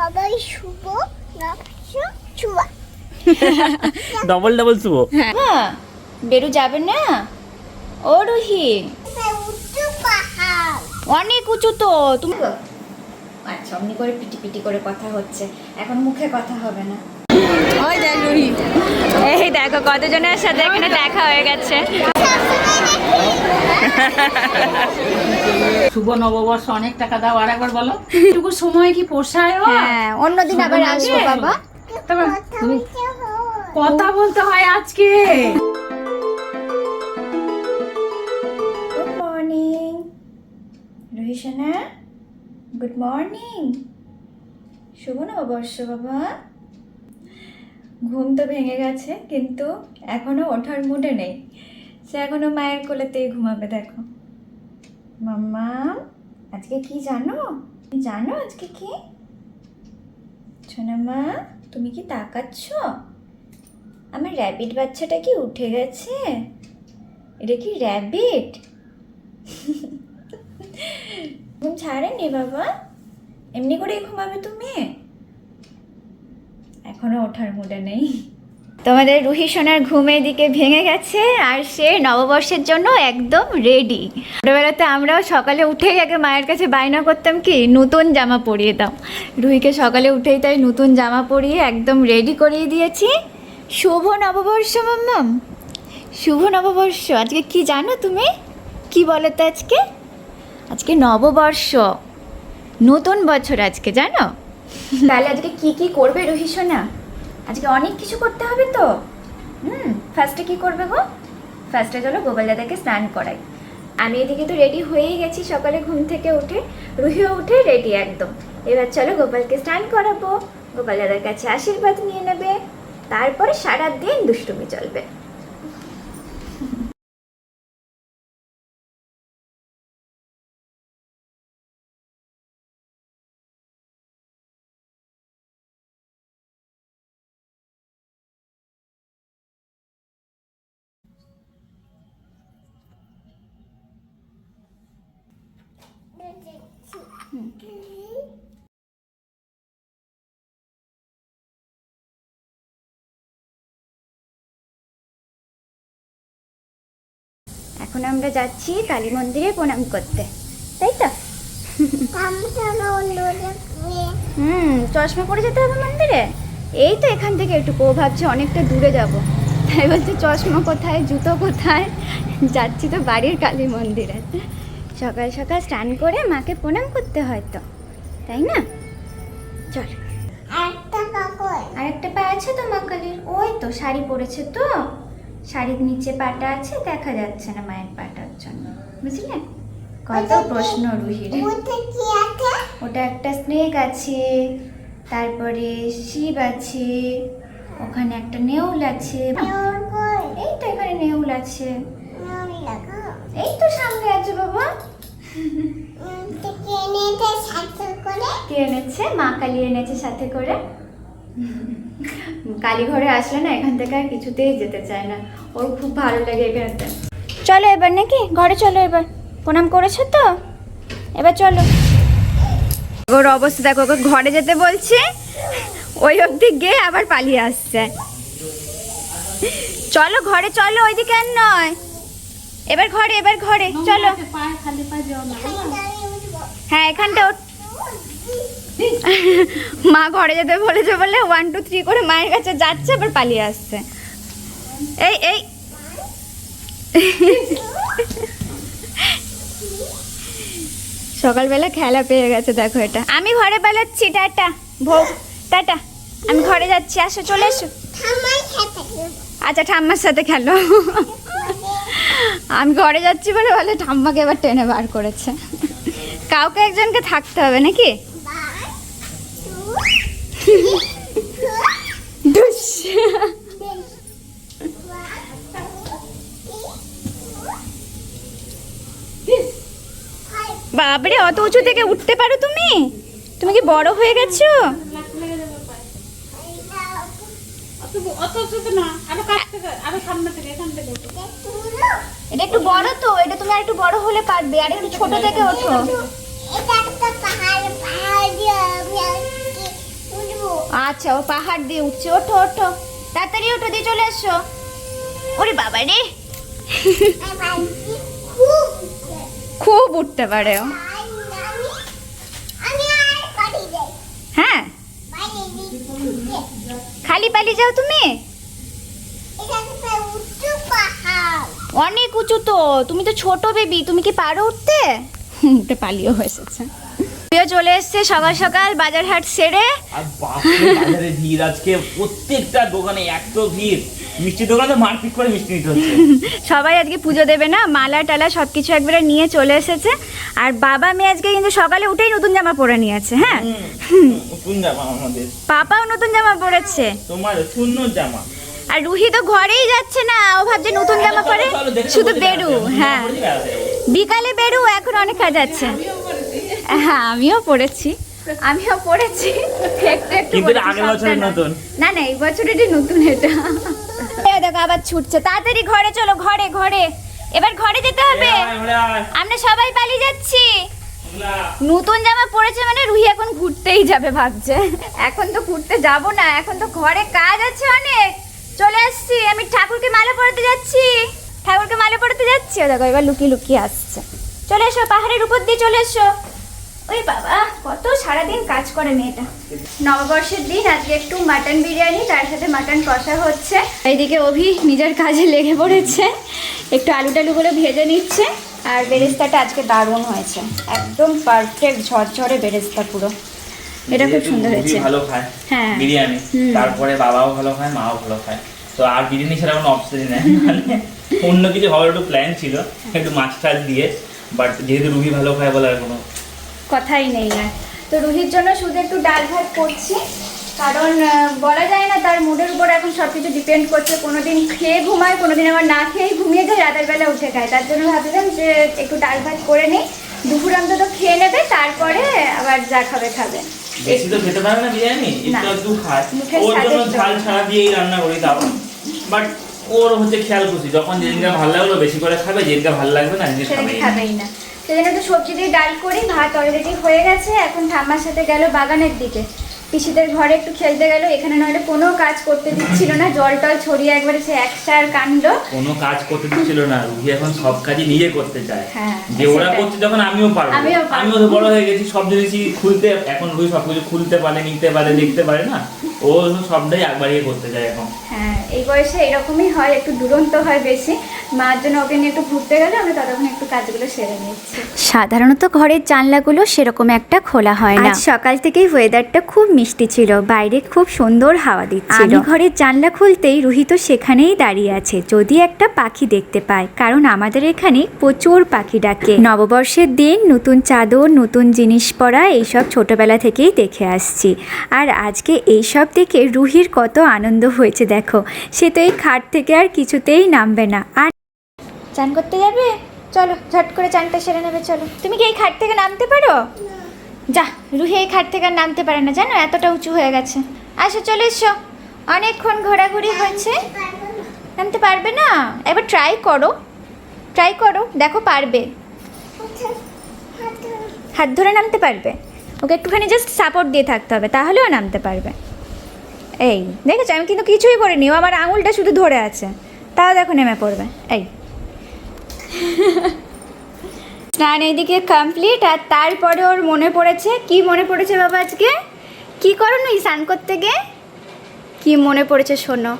সবাই শুভ নবশ চুয়া। Double double শুভ। হ্যাঁ। বেরু যাবে না? ও রুহি। অনেক উঁচু তো। তুমি আচ্ছা অমনি করে পিটি পিটি করে কথা হচ্ছে। এখন মুখে কথা হবে না। ওই দেখ রুহি। এই দেখো কতজনের সাথে এখানে দেখা হয়ে গেছে। শুভ নববর্ষ অনেক টাকা দাও আর একবার বলো। এটুকু সময় কি পোষায় হ্যাঁ অন্যদিন আবার আসব বাবা। কথা কথা বলতে হয় আজকে। গুড মর্নিং রোহিসানা গুড মর্নিং শুভ নববর্ষ বাবা। ঘুম তো ভেঙে গেছে কিন্তু এখনও ওঠার মুডে নেই। সে এখনও মায়ের কোলেতেই ঘুমাবে দেখো। মাম্মা, আজকে কি জানো? তুমি জানো আজকে কি? মা, তুমি কি তাকাচ্ছ? আমার র্যাবিট বাচ্চাটা কি উঠে গেছে? এটা কি র্যাবিট ঘুম ছাড়েনি বাবা? এমনি করে ঘুমাবে তুমি? এখনও ওঠার মুডে নেই। তোমাদের রুহি সোনার ঘুমের দিকে ভেঙে গেছে আর সে নববর্ষের জন্য একদম রেডি ছোটোবেলাতে আমরাও সকালে উঠেই আগে মায়ের কাছে বায়না করতাম কি, নতুন জামা পরিয়ে দাও। রুহিকে সকালে উঠেই তাই নতুন জামা পরিয়ে একদম রেডি করিয়ে দিয়েছি। শুভ নববর্ষ, মাম্মাম। শুভ নববর্ষ। আজকে কি জানো তুমি? কি বলো তো আজকে? আজকে নববর্ষ। নতুন বছর আজকে, জানো? তাহলে আজকে কি কি করবে রুহি সোনা? আজকে অনেক কিছু করতে হবে তো। হুম ফার্স্টে কি করবে গো? ফার্স্টে চলো গোপাল দাদাকে স্নান করাই। আমি এদিকে তো রেডি হয়েই গেছি, সকালে ঘুম থেকে উঠে, রুহিও উঠে রেডি একদম। এবার চলো গোপালকে স্নান করাবো। গোপাল দাদার কাছে আশীর্বাদ নিয়ে নেবে। তারপরে সারা দিন দুষ্টুমি চলবে। এখন আমরা যাচ্ছি কালী মন্দিরে প্রণাম করতে। তাই তো? হুম চশমা পরে যেতে হবে মন্দিরে? এই তো এখান থেকে একটু ও ভাবছে অনেকটা দূরে যাব। তাই বলছে চশমা কোথায় জুতো কোথায়? যাচ্ছি তো বাড়ির কালী মন্দিরে। সকাল সকাল স্নান করে মাকে প্রণাম করতে হয় তো। তাই না? চল। একটা কাকয় আর একটা পা আছে তো মা কালীর। ওই তো শাড়ি পরেছে তো। শাড়ির নিচে পাটা আছে দেখা যাচ্ছে না মায়ের পাটার জন্য। বুঝলে? কত প্রশ্ন রুহির। ওটা একটা স্নেক আছে তারপরে শিব আছে ওখানে একটা নেউল আছে। এই তো এখানে নেউল আছে। এই তো সামনে আছে বাবা। কে এনেছে? মা কালী এনেছে সাথে করে। কালী ঘরে আসলে না এখান থেকে আর কিছুতেই যেতে চায় না। ওর খুব ভালো লাগে এখানেতে। চলো এবার নাকি? ঘরে চলো এবার। প্রণাম করেছ তো? এবার চলো। ওর অবস্থা দেখো ওকে ঘরে যেতে বলছে ওই অবধি গিয়ে আবার পালিয়ে আসছে। চলো ঘরে চলো ওইদিকে আর নয়। এবার ঘরে এবার ঘরে চলো। হ্যাঁ এখানটা মা ঘরে যেতে বলেছে বলে ওয়ান টু থ্রি করে মায়ের কাছে যাচ্ছে আবার পালিয়ে আসছে। এই এই। সকালবেলা খেলা পেয়ে গেছে দেখো এটা। আমি ঘরে বেলাচ্ছি টাটা। ভোগ টাটা। আমি ঘরে যাচ্ছি আসো চলে এসো। আচ্ছা ঠাম্মার সাথে খেলো। আমি ঘরে যাচ্ছি বলে বলে ঠাম্মাকে এবার টেনে বার করেছে। কাউকে একজনকে থাকতে হবে নাকি? বাপরে অত উঁচু থেকে উঠতে পারো তুমি? তুমি কি বড় হয়ে গেছো? অত অত ছোট না আরও কাছ থেকে আরও সামনে থেকে এখান থেকে উঠো। এটা একটু বড় তো এটা তুমি একটু বড় হলে পারবে আর একটু ছোট থেকে ওঠো। এটা একটা পাহাড় পাহাড় দিয়ে আমি আজকে আচ্ছা ও পাহাড় দিয়ে উঠছে। ওঠো ওঠো। তাড়াতাড়ি ওঠো দিয়ে চলে এসো। ওরে বাবা রে। খুব উঠতে পারে ও। হ্যাঁ। খালি পালি যাও তুমি। অনেক উঁচু তো। তুমি তো ছোট বেবি তুমি কি পারো উঠতে? হুম, উঠে পালিও এসেছে প্রিয় চলে এসছে সকাল সকাল বাজার হাট সেরে। আর বাপরে বাজারে ভিড় আজকে প্রত্যেকটা দোকানে এত ভিড়। মিষ্টি দোকানে মারপিট করে মিষ্টি নিতে হচ্ছে। সবাই আজকে পুজো দেবে না মালা টালা সব কিছু একবারে নিয়ে চলে এসেছে। আর বাবা মেয়ে আজকে কিন্তু সকালে উঠেই নতুন জামা পরে নিয়েছে হ্যাঁ? নতুন জামা আমাদের। পাপাও নতুন জামা পরেছে। তোমার শূন্য জামা। আর রুহি তো ঘরেই যাচ্ছে না ও ভাবছে নতুন জামা পরে শুধু বেরু হ্যাঁ। বিকালে বেরু এখন অনেক কাজ আছে। হ্যাঁ আমিও পড়েছি। আমিও পড়েছি। একটু একটু কিন্তু আগের বছরের না। নতুন। না না এই বছর এটি নতুন এটা। দেখো আবার ছুটছে। তাড়াতাড়ি ঘরে চলো ঘরে ঘরে। এবার ঘরে যেতে হবে। আমরা সবাই পালিয়ে যাচ্ছি। নতুন জামা পরেছে মানে রুহি এখন ঘুরতেই যাবে ভাবছে। এখন তো ঘুরতে যাব না এখন তো ঘরে কাজ আছে অনেক। চলে আসছি আমি ঠাকুরকে মালা পরাতে যাচ্ছি। ঠাকুরকে মালা পরাতে যাচ্ছি। ও দেখো এবার লুকিয়ে লুকিয়ে আসছে। চলে এসো পাহাড়ের উপর দিয়ে চলে এসো। ওই বাবা কত সারাদিন কাজ করে মেয়েটা। নববর্ষের দিন আজকে একটু মাটন বিরিয়ানি তার সাথে মাটন কষা হচ্ছে। এইদিকে অভি নিজের কাজে লেগে পড়েছে একটু আলু টালু করে ভেজে নিচ্ছে আর বেরেস্তাটা আজকে দারুণ হয়েছে। একদম পারফেক্ট ঝরঝরে বেরেস্তা পুরো। এটা খুব সুন্দর হয়েছে। ভালো খায় হ্যাঁ। বিরিয়ানি তারপরে বাবাও ভালো খায় মাও ভালো খায়। তো আর বিরিয়ানি ছাড়া কোনো অপশনই নেই। মানে অন্য কিছু হওয়ার একটু প্ল্যান ছিল একটু মাছ টাছ দিয়ে বাট যেহেতু রুহি ভালো খায় বলে আর কোনো কথাই নেই আর। তো রুহির জন্য শুধু একটু ডাল ভাত করছি। কারণ বলা যায় না তার মুডের উপর এখন সব কিছু ডিপেন্ড করছে। কোনোদিন খেয়ে ঘুমায় কোনোদিন আবার না খেয়েই ঘুমিয়ে যায় রাতের বেলা উঠে খায়। তার জন্য ভাবছিলাম যে একটু ডাল ভাত করে নিই। দুপুর অন্তত খেয়ে নেবে তারপরে আবার যা খাবে খাবে। বেশি তো খেতে পারে না বিরিয়ানি? একটু একটু খায়। ওর জন্য ঝাল ছাড়া দিয়েই রান্না করি তাও। বাট ওর হচ্ছে খেয়াল খুশি যখন যেদিনকে ভালো লাগল বেশি করে খাবে যেদিনকে ভালো লাগবে না সেদিন খাবেই না। খাবেই না সেদিন একটু সবজি দিয়ে ডাল করি ভাত অলরেডি হয়ে গেছে। এখন ঠাম্মার সাথে গেল বাগানের দিকে। পিসিদের ঘরে একটু খেলতে গেল এখানে নইলে কোনো কাজ করতে দিচ্ছিল না জল টল ছড়িয়ে একবারে সে একসার কাণ্ড। কোনো কাজ করতে দিচ্ছিল না রুহি এখন সব কাজই নিজে করতে চায়। হ্যাঁ, যে ওরা। করছে যখন আমিও পারব। আমিও তো বড় হয়ে গেছি সব জিনিসই খুলতে এখন রুহি সব কিছু খুলতে পারে নিতে পারে দেখতে পারে না। ও সবটাই একবারই করতে চায় এখন। হ্যাঁ এই বয়সে এরকমই হয় একটু দুরন্ত হয় বেশি। মার জন্য ওকে নিয়ে একটু ঘুরতে গেলে আমরা ততক্ষণ একটু কাজগুলো সেরে নিচ্ছি। সাধারণত ঘরের জানলাগুলো সেরকম একটা খোলা হয় না। সকাল থেকেই ওয়েদারটা খুব মিষ্টি ছিল বাইরে খুব সুন্দর হাওয়া দিচ্ছিল। আমি ঘরের জানলা খুলতেই রুহি তো সেখানেই দাঁড়িয়ে আছে যদি একটা পাখি দেখতে পায় কারণ আমাদের এখানে প্রচুর পাখি ডাকে। নববর্ষের দিন নতুন চাদর নতুন জিনিস পরা এইসব ছোটবেলা থেকেই দেখে আসছি। আর আজকে এইসব দেখে রুহির কত আনন্দ হয়েছে দেখো। সে তো এই খাট থেকে আর কিছুতেই নামবে না। আর চান করতে যাবে? চলো, ঝট করে চানটা সেরে নেবে, চলো। তুমি কি এই খাট থেকে নামতে পারো? যা, রুহি এই খাট থেকে আর নামতে পারে না, জানো? এতটা উঁচু হয়ে গেছে। আসো, চলে এসো। অনেকক্ষণ ঘোরাঘুরি হয়েছে। নামতে পারবে না? এবার ট্রাই করো। ট্রাই করো, দেখো পারবে। হাত ধরে নামতে পারবে। ওকে একটুখানি জাস্ট সাপোর্ট দিয়ে থাকতে হবে, তাহলেও নামতে পারবে। এই, দেখেছ? আমি কিন্তু কিছুই করিনি ও আমার আঙুলটা শুধু ধরে আছে। তাও দেখো নেমে পড়বে। এই। স্নান এইদিকে কমপ্লিট আর তারপরে ওর মনে পড়েছে। কি মনে পড়েছে বাবা আজকে? কি করো নি স্নান করতে গিয়ে? কি মনে পড়েছে শোনো।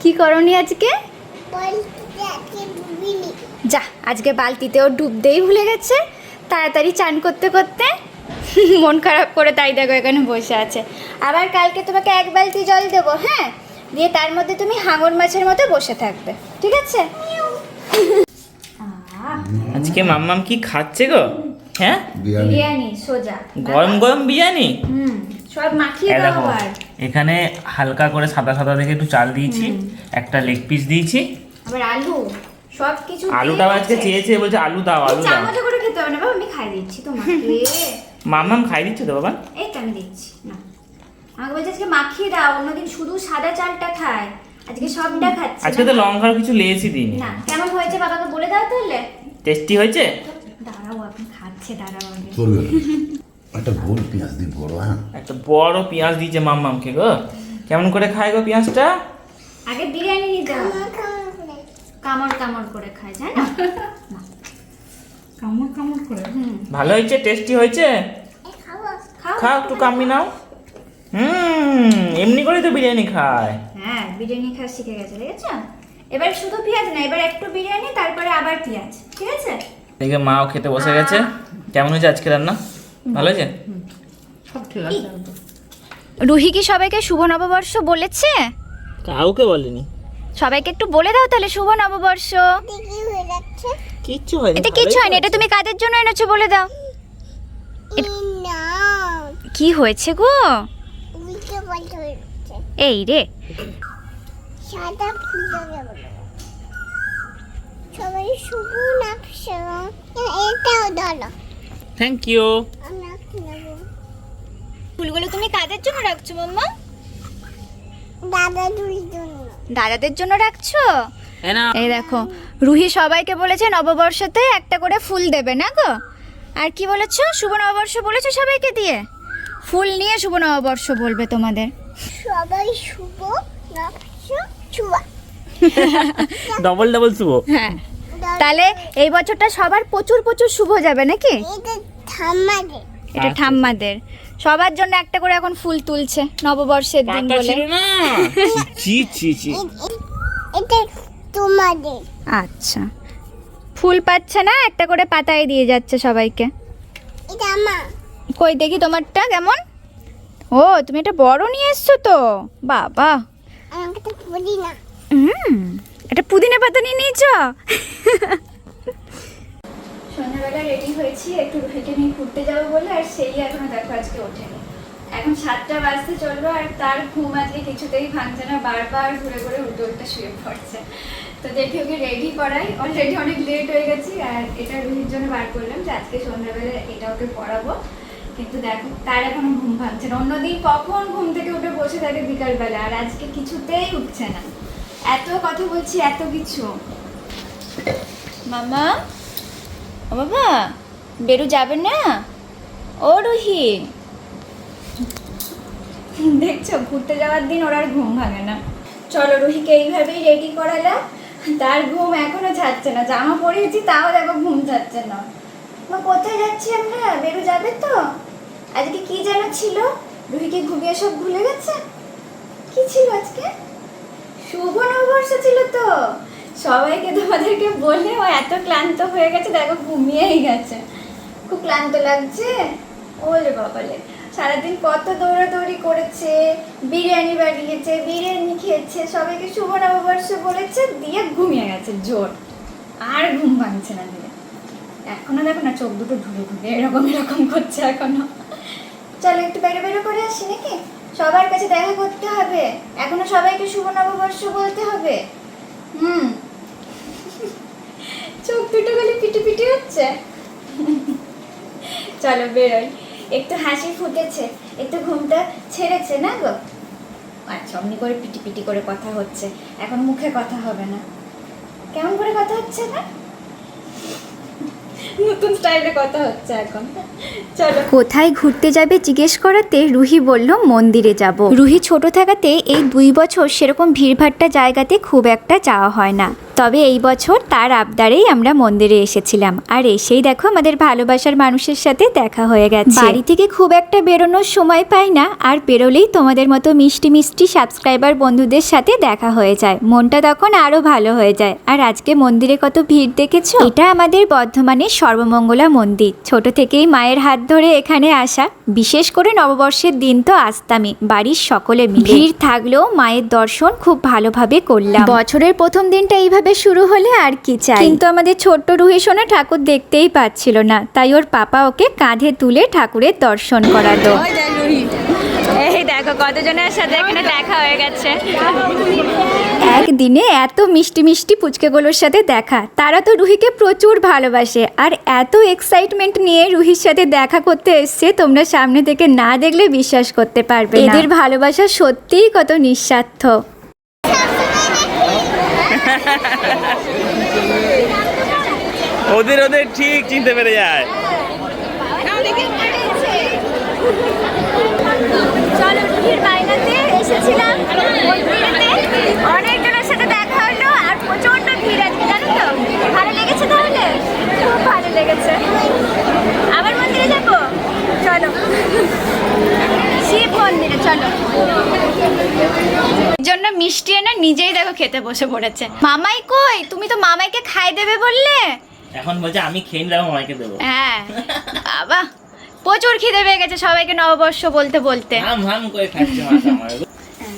কি করনি আজকে? যা, আজকে বালতিতেও ডুবতেই ভুলে গেছে। তাড়াতাড়ি চান করতে করতে। মন খারাপ করে তাই দেখো এখানে বসে আছে। আবার কালকে তোমাকে এক বালতি জল দেবো হ্যাঁ? দিয়ে তার মধ্যে তুমি হাঙর মাছের মতো বসে থাকবে ঠিক আছে? আজকে মাম্মাম কি খাচ্ছে গো? হ্যাঁ? বিরিয়ানি। সোজা। গরম গরম বিরিয়ানি? সব মাখিয়ে দাও এখানে হালকা করে সাদা সাদা দেখে একটু চাল দিয়েছি একটা লেগ পিস দিয়েছি। আবার আলু সব কিছু আলুটাও দিয়ে আজকে চেয়েছে বলছে আলু দাও আলু দাও চামচে করে খেতে হবে না বাবা আমি খাই দিচ্ছি তোমাকে। মাম্মাম খাই দিচ্ছে তো বাবা? এই তো আমি দিচ্ছি না। আমাকে বলছে আজকে মাখিয়ে দাও অন্যদিন শুধু সাদা চালটা খায়। আজকে সবটা খাচ্ছে আজকে। তো লঙ্কার কিছু লেয়েছি দিইনি। না কেমন হয়েছে বাবাকে বলে দাও তাহলে? টেস্টি হয়েছে? দাঁড়াও আপনি খাচ্ছে দাঁড়াও আগে। চলবে একটা গোল পেঁয়াজ দিই বড় হ্যাঁ। একটা বড় পেঁয়াজ দিয়েছে মাম্মামকে গো। কেমন করে খায় গো পেঁয়াজটা? আগে বিরিয়ানি নিতে হবে। কেমন করে কামড় কামড় করে খায় জানো কামড় কামড় করে। ভালো হয়েছে? টেস্টি হয়েছে? খাও। খাও একটু কামি নাও। হুম এমনি করেই তো বিরিয়ানি খায়। হ্যাঁ বিরিয়ানি খাওয়া শিখে গেছে দেখেছ? এবার শুধু পেঁয়াজ না এবার একটু বিরিয়ানি তারপরে আবার পেঁয়াজ ঠিক আছে? এদিকে মাও খেতে বসে গেছে। কেমন হয়েছে আজকে রান্না? ভালো হয়েছে? সব ঠিক আছে রুহি কি সবাইকে শুভ নববর্ষ বলেছে? কাউকে বলেনি। সবাইকে একটু বলে দাও তাহলে শুভ নববর্ষ। কি হয়ে যাচ্ছে। কিচ্ছু হয়নি এটা কিচ্ছু হয়নি এটা তুমি কাদের জন্য এনেছো বলে দাও। কি হয়েছে গো? এই রে। সাদা ফুল দেবে বলো সবাই শুভ নাকশো এটাও ধরো থ্যাংক ইউ ফুলগুলো তুমি কাদের জন্য রাখছো মাম্মা? দাদা দুই জন্য। দাদাদের জন্য রাখছো? এই দেখো রুহি সবাইকে বলেছে নববর্ষতে একটা করে ফুল দেবে না গো? আর কি বলেছ? শুভ নববর্ষ বলেছ সবাইকে দিয়ে? ফুল নিয়ে শুভ নববর্ষ বলবে তোমাদের। সবাই শুভ ডবল ডবল শুভ। হ্যাঁ। তাহলে এই বছরটা সবার প্রচুর প্রচুর শুভ যাবে নাকি? এটা ঠাম্মাদের। সবার জন্য একটা করে এখন ফুল তুলছে নববর্ষের দিন বলে। ছিল না? চি চি চি এটা তোমাদের। আচ্ছা। ফুল পাচ্ছে না? একটা করে পাতায় দিয়ে যাচ্ছে সবাইকে। এটা আমার কই দেখি তোমারটা কেমন? ও তুমি এটা বড় নিয়ে এসছো তো? বাবা। আমাকে তো বলি হুম এটা পুদিনা পাতা নিয়ে নিয়েছ? সন্ধ্যাবেলা রেডি হয়েছি একটু হেঁটে নিয়ে ঘুরতে যাব বলে আর সেই এখনও দেখো আজকে ওঠেনি। এখন সাতটা বাজতে চলল আর তার ঘুম আজকে কিছুতেই ভাঙছে না বারবার ঘুরে ঘুরে উল্টো উল্টো শুয়ে পড়ছে। তো দেখি ওকে রেডি করাই। অলরেডি অনেক লেট হয়ে গেছি আর এটা রুহির জন্য বার করলাম যে আজকে সন্ধ্যাবেলা এটা ওকে পড়াবো। কিন্তু দেখো, তার এখনও ঘুম ভাঙছে না। অন্যদিন কখন ঘুম থেকে উঠে বসে থাকে বিকালবেলা আর আজকে কিছুতেই উঠছে না। এত কথা বলছি, এত কিছু। মামা? ও বাবা, বেরু যাবে না? ও রুহি। দেখছ, ঘুরতে যাওয়ার দিন ওর আর ঘুম ভাঙে না। চলো রুহিকে এইভাবেই রেডি করালাম। তার ঘুম এখনও ছাড়ছে না, জামা পরিয়েছি তাও দেখো ঘুম ছাড়ছে না। মা, কোথায় যাচ্ছি আমরা? বেরু যাবে তো? আজকে কি যেন ছিল? রুহিকে ঘুমিয়ে সব ভুলে গেছে? কি ছিল আজকে? শুভ নববর্ষ ছিল তো। সবাইকে তোমাদেরকে বলে ও এত ক্লান্ত হয়ে গেছে, দেখো ঘুমিয়েই গেছে। খুব ক্লান্ত লাগছে। ওলে বাবালে সারাদিন কত দৌড়াদৌড়ি করেছে, বিরিয়ানি বানিয়েছে, বিরিয়ানি খেয়েছে, সবাইকে শুভ নববর্ষ বলেছে, দিয়ে ঘুমিয়ে গেছে, জোর। আর ঘুম ভাঙছে না দিয়ে এখনও দেখো না, চোখ দুটো ঢুকে ঢুকে এরকম এরকম করছে এখনও। চলো একটু বেরো বেরো করে আসি নাকি? সবার কাছে দেখা করতে হবে। এখনও সবাইকে শুভ নববর্ষ বলতে হবে। হুম। চোখ দুটো খালি পিটি পিটি হচ্ছে। চলো বেরোই। একটু হাসি ফুটেছে, একটু ঘুমটা ছেড়েছে না গো? আচ্ছা অমনি করে পিটি পিটি করে কথা হচ্ছে, এখন মুখে কথা হবে না। কেমন করে কথা হচ্ছে না? নতুন স্টাইলে কথা হচ্ছে এখন। চলো। কোথায় ঘুরতে যাবে জিজ্ঞেস করাতে রুহি বলল, মন্দিরে যাব। রুহি ছোট থাকাতে এই দুই বছর সেরকম ভিড়ভাট্টা জায়গাতে খুব একটা যাওয়া হয় না। তবে এই বছর তার আবদারেই আমরা মন্দিরে এসেছিলাম। আর এসেই দেখো আমাদের ভালোবাসার মানুষের সাথে দেখা হয়ে গেছে। বাড়ি থেকে খুব একটা বেরোনোর সময় পাই না আর বেরোলেই তোমাদের মতো মিষ্টি মিষ্টি সাবস্ক্রাইবার বন্ধুদের সাথে দেখা হয়ে যায়। মনটা তখন আরও ভালো হয়ে যায়। আর আজকে মন্দিরে কত ভিড় দেখেছ? এটা আমাদের বর্ধমানের সর্বমঙ্গলা মন্দির। ছোট থেকেই মায়ের হাত ধরে এখানে আসা। বিশেষ করে নববর্ষের দিন তো আসতামই বাড়ির সকলে ভিড় থাকলেও মায়ের দর্শন খুব ভালোভাবে করলাম। বছরের প্রথম দিনটা এইভাবে শুরু হলে আর কি চাই? কিন্তু আমাদের ছোট্ট রুহি সোনা ঠাকুর দেখতেই পাচ্ছিল না। তাই ওর পাপা ওকে কাঁধে তুলে ঠাকুরের দর্শন করালো। এই দেখো কতজনের সাথে এখানে দেখা হয়ে গেছে। একদিনে এত মিষ্টি মিষ্টি পুচকেগুলোর সাথে দেখা তারা তো রুহিকে প্রচুর ভালোবাসে। আর এত এক্সাইটমেন্ট নিয়ে রুহির সাথে দেখা করতে এসছে তোমরা সামনে থেকে না দেখলে বিশ্বাস করতে পারবে এদের ভালোবাসা সত্যিই কত নিঃস্বার্থ। ওদের ওদের ঠিক চিনতে পেরে যায়। এসেছিলাম। মন্দিরেতে অনেকজনের সাথে দেখা হলো আর প্রচণ্ড ভিড় আজকে জানো তো ভালো লেগেছে তাহলে খুব ভালো লেগেছে আবার মন্দিরে যাব চলো শিব মন্দিরে চলো এর জন্য মিষ্টি এনে নিজেই দেখো খেতে বসে পড়েছে। মামাই কই? তুমি তো মামাইকে খাই দেবে বললে? এখন বলছে আমি খেয়ে নিলাম মামাইকে দেবো। হ্যাঁ। বাবা প্রচুর খিদে পেয়ে গেছে সবাইকে নববর্ষ বলতে বলতে। হাম হাম করে খাচ্ছে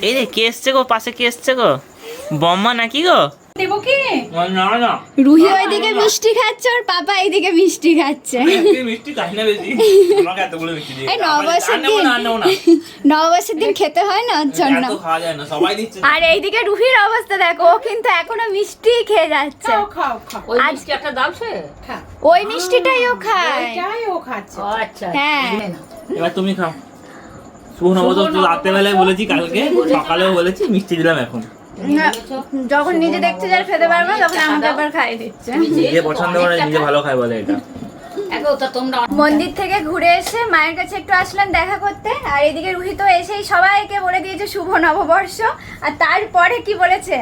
এই রে কে এসছে গো? পাশে কে এসছে গো? বম্মা নাকি গো? দেবো কি? না না রুহি ওইদিকে মিষ্টি খাচ্ছে আর পাপা এইদিকে মিষ্টি খাচ্ছে। মিষ্টি খাই না বেশি। আমাকে এতগুলো মিষ্টি দিয়ে এই নববর্ষের দিন। নববর্ষের দিন খেতে হয় না ওর জন্য খাওয়া যায় না সবাই দিচ্ছে। আর এইদিকে রুহির অবস্থা দেখো ও কিন্তু এখনও মিষ্টি খেয়ে যাচ্ছে। খাও খাও খাও। ওই মিষ্টি একটা দাও সে। ওই মিষ্টিটাই ও খায়। ওইটাই ও খাচ্ছে। আচ্ছা হ্যাঁ। এবার তুমি খাও। শুভ নববর্ষ তো রাতে বেলায় বলেছি কালকে সকালেও বলেছি মিষ্টি দিলাম এখন। না, যখন নিজে দেখতে যার খেতে পারবে তখন আমাকে আবার খাইয়ে দিচ্ছে। নিজে পছন্দ করে নিজে ভালো খায় বলে এটা। এগো তা তোমরা মন্দির থেকে ঘুরে এসে মায়ের কাছে একটু আসলাম দেখা করতে আর এদিকে রুহি তো এসেই সবাইকে বলে দিয়েছে শুভ নববর্ষ আর তারপরে কি বলেছে?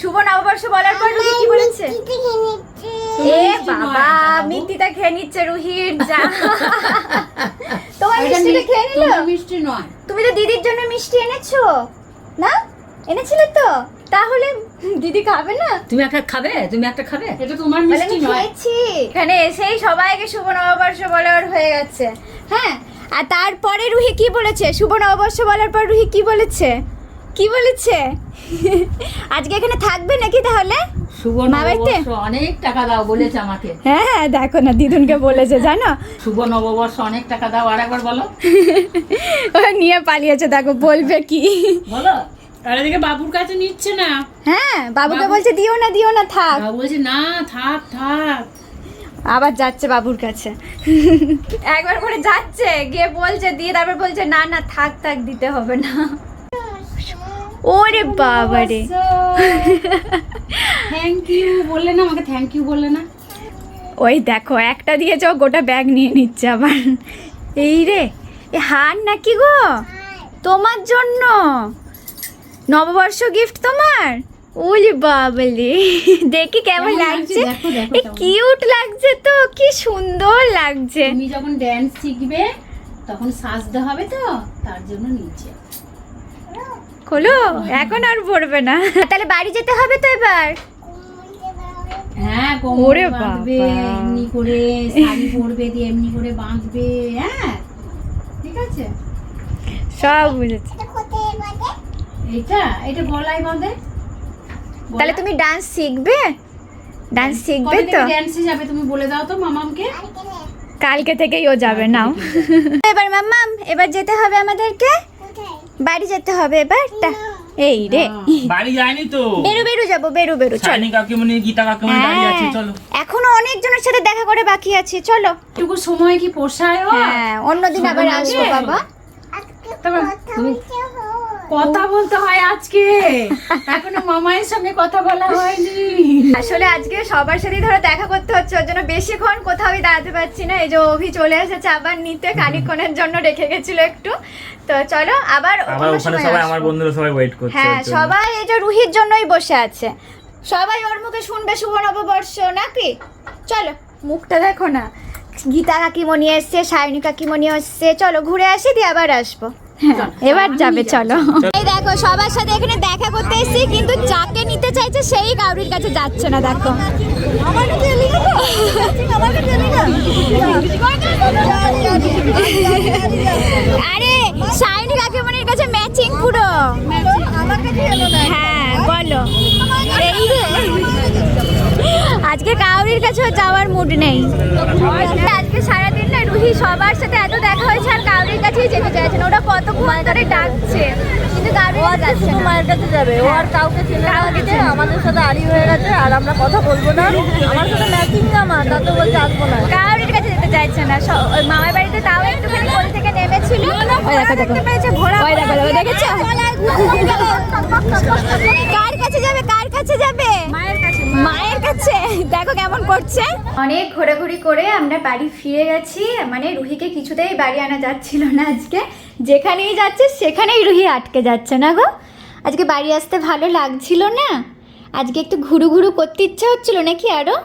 শুভ নববর্ষ বলার পর রুহি কি বলেছে। এ বাবা মিত্তিটা খেয়ে নিচ্ছে রুহির যা। তোমার মিষ্টিটা খেয়ে নিল? মিষ্টি নয়। তুমি তো দিদির জন্য মিষ্টি এনেছো না? এনেছিলে তো? তাহলে দিদি খাবে না? তুমি একটা খাবে? তুমি একটা খাবে? এটা তোমার মিষ্টি নয়। খেয়েছি। এখানে এসেই সবাইকে শুভ নববর্ষ বলার হয়ে গেছে। হ্যাঁ আর তারপরে রুহি কি বলেছে? শুভ নববর্ষ বলার পর রুহি কি বলেছে? কি বলেছে? আজকে এখানে থাকবে নাকি তাহলে? শুভ মা নববর্ষ অনেক টাকা দাও বলেছে আমাকে। হ্যাঁ হ্যাঁ দেখো না দিদুনকে বলেছে জানো? শুভ নববর্ষ অনেক টাকা দাও আর একবার বলো। ও নিয়ে পালিয়েছে দেখো বলবে কি? বলো। আর এদিকে বাবুর কাছে নিচ্ছে না। হ্যাঁ বাবুকে বলছে দিও না দিও না থাক। বাবু বলছে না থাক থাক। আবার যাচ্ছে বাবুর কাছে। একবার করে যাচ্ছে গিয়ে বলছে দিয়ে তারপর বলছে না না থাক থাক দিতে হবে না। ওরে বাবা রে থ্যাংক ইউ বললে না আমাকে থ্যাংক ইউ বললে না। ওই দেখো একটা দিয়েছে ও গোটা ব্যাগ নিয়ে নিচ্ছে আবার। এই রে এ হার নাকি গো? তোমার জন্য। নববর্ষ গিফট তোমার? ওলি বাবলি। দেখি কেমন লাগছে? কিউট লাগছে তো কি সুন্দর লাগছে। তুমি যখন ড্যান্স শিখবে তখন সাজতে হবে তো তার জন্য নিচে। খোলো এখন আর পড়বে না। তাহলে বাড়ি যেতে হবে তো এবার? হ্যাঁ কোমরে বাঁধবে এমনি করে শাড়ি পরবে দিয়ে এমনি করে বাঁধবে হ্যাঁ? ঠিক আছে? সব বুঝেছি? এটা? এটা গলায় বাঁধে? তাহলে তুমি ডান্স শিখবে? ডান্স শিখবে তো? থেকে ড্যান্সে যাবে তুমি বলে দাও তো মামামকে। কালকে থেকেই ও যাবে নাও। এবার মাম্মাম এবার যেতে হবে আমাদেরকে? বাড়ি যেতে হবে এবার? এই রে। বাড়ি যায়নি তো? বেরু বেরু যাব বেরু বেরু চলো। কাকিমণি গীতা কাকিমণি দাঁড়িয়ে আছে হ্যাঁ, চলো। এখনও অনেকজনের সাথে দেখা করে বাকি আছে চলো। এটুকু সময় কি পোষায় ও? হ্যাঁ অন্যদিন আবার আসব বাবা। আজকে তারপর কথা বলতে হয়। আজকে। এখনও মামায়ের সঙ্গে কথা বলা হয়নি। আসলে আজকে সবার সাথে ধরো দেখা করতে হচ্ছে ওর জন্য বেশিক্ষণ কোথাও দাঁড়াতে পারছি না। এই যে অভি চলে এসেছে আবার নিতে খানিক্ষণের জন্য রেখে গেছিল একটু। তো চলো আবার ওখানে সময় সবাই আসব। আমার বন্ধুরা সবাই ওয়েট করছে হ্যাঁ সবাই এই যে রুহির জন্যই বসে আছে। সবাই ওর মুখে শুনবে শুভ নববর্ষ নাকি? চলো মুখটা দেখো না। গীতা কাকিমণি এসছে সায়নী কাকিমণি এসছে। চলো ঘুরে আসি দিয়ে আবার আসব। এবার যাবে চলো। এই দেখো সবার সাথে এখানে দেখা করতে এসেছি কিন্তু যাকে নিতে চাইছে সেই কাউরির কাছে যাচ্ছে না দেখো। আরে সায়নী কাকিমনির কাছে ম্যাচিং পুরো। হ্যাঁ বলো এই রে আজকে কাউরির কাছেও যাওয়ার মুড নেই। আজকে সারাদিন না রুহি সবার সাথে এত দেখা হয়েছে আর কাউরির কাছেই যেতে চাইছে না। ওটা কতক্ষণ ধরে ডাকছে। কিন্তু কাউরির যাচ্ছে না। মায়ের কাছে যাবে। ও আর কাউকে চেনে কাউকে আমাদের সাথে আড়ি হয়ে গেছে আর আমরা কথা বলব না। আমার সাথে ম্যাচিং জামা তা তো বলছে আসব না। কাউরির কাছে যেতে চাইছে না। ওই মামার বাড়িতে তাও একটুখানি কোল থেকে নেমেছিল। ওই দেখো দেখো। ওই দেখো দেখো দেখেছ? কার কাছে যাবে? কার কাছে কাছে যাবে? মায়ের কাছে মায়ের কাছে দেখো কেমন করছে। অনেক ঘোরাঘুরি করে আমরা বাড়ি ফিরে গেছি। মানে রুহিকে কিছুতেই বাড়ি আনা যাচ্ছিল না আজকে। যেখানেই যাচ্ছে সেখানেই রুহি আটকে যাচ্ছে না গো। আজকে বাড়ি আসতে ভালো লাগছিল না। আজকে একটু ঘুরু ঘুরু করতে ইচ্ছা হচ্ছিল নাকি আরও?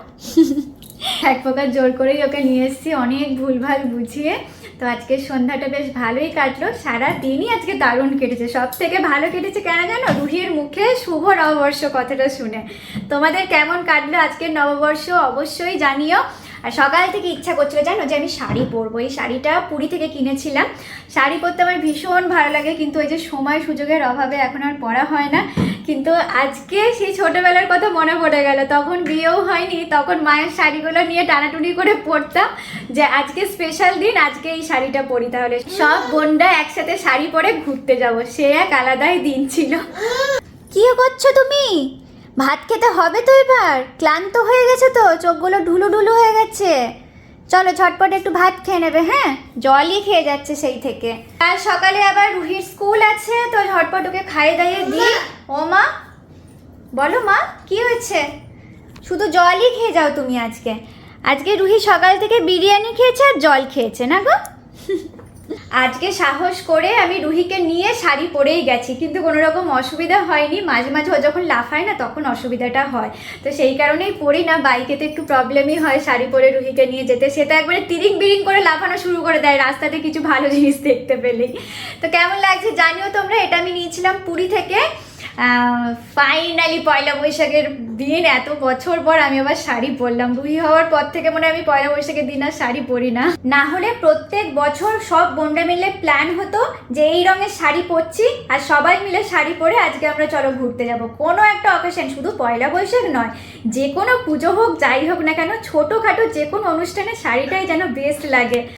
এক প্রকার জোর করেই ওকে নিয়ে এসেছি। অনেক ভুলভাল বুঝিয়ে তো আজকে সন্ধ্যাটা বেশ ভালোই কাটলো। সারা দিনই আজকে দারুণ কেটেছে। সব থেকে ভালো কেটেছে কেন জানো? রুহির মুখে শুভ নববর্ষ কথাটা শুনে। তোমাদের কেমন কাটলো আজকের নববর্ষ? অবশ্যই জানিও। আর সকাল থেকে ইচ্ছা করছিল, জানো যে আমি শাড়ি পরবো। এই শাড়িটা পুরী থেকে কিনেছিলাম। শাড়ি পরতে আমার ভীষণ ভালো লাগে, কিন্তু ওই যে সময় সুযোগের অভাবে এখন আর পরা হয় না। কিন্তু আজকে সেই ছোটবেলার কথা মনে পড়ে গেল। তখন বিয়েও হয়নি, তখন মায়ের শাড়িগুলো নিয়ে টানাটুনি করে পরতাম যে আজকে স্পেশাল দিন, আজকে এই শাড়িটা পরি। তাহলে সব বোনরা একসাথে শাড়ি পরে ঘুরতে যাব, সে এক আলাদাই দিন ছিল। কি করছ তুমি? ভাত খেতে হবে তো এবার? ক্লান্ত হয়ে গেছে তো চোখগুলো ঢুলু ঢুলু হয়ে গেছে। চলো ঝটপট একটু ভাত খেয়ে নেবে হ্যাঁ? জলই খেয়ে যাচ্ছে সেই থেকে। কাল সকালে আবার রুহির স্কুল আছে তো ঝটপট ওকে খাইয়ে দাইয়ে দিই। ও মা বলো মা কি হয়েছে? শুধু জলই খেয়ে যাও তুমি আজকে। আজকে রুহি সকাল থেকে বিরিয়ানি খেয়েছে আর জল খেয়েছে না গো? আজকে সাহস করে আমি রুহিকে নিয়ে শাড়ি পরেই গেছি, কিন্তু কোনো রকম অসুবিধা হয়নি। মাঝে মাঝে ও যখন লাফায় না, তখন অসুবিধাটা হয়। তো সেই কারণেই পরি না, বাইকে তো একটু প্রবলেমই হয় শাড়ি পরে রুহিকে নিয়ে যেতে। সে তো একবারে তিরিং বিরিং করে লাফানো শুরু করে দেয়, রাস্তাতে কিছু ভালো জিনিস দেখতে পেলেই তো কেমন লাগছে জানিও তোমরা, এটা আমি নিয়েছিলাম পুরী থেকে। ফাইনালি পয়লা বৈশাখের দিন, এত বছর পর আমি আবার শাড়ি পরলাম। রুহি হওয়ার পর থেকে মনে আমি পয়লা বৈশাখের দিন আর শাড়ি পরি না। না হলে প্রত্যেক বছর সব বোনরা মিলে প্ল্যান হতো যে এই রঙের শাড়ি পরছি আর সবাই মিলে শাড়ি পরে আজকে আমরা চলো ঘুরতে যাব। কোনো একটা অকেশন শুধু পয়লা বৈশাখ নয়, যে কোনো পুজো হোক, যাই হোক না কেন, ছোটোখাটো যে কোনো অনুষ্ঠানে শাড়িটাই যেন বেস্ট লাগে।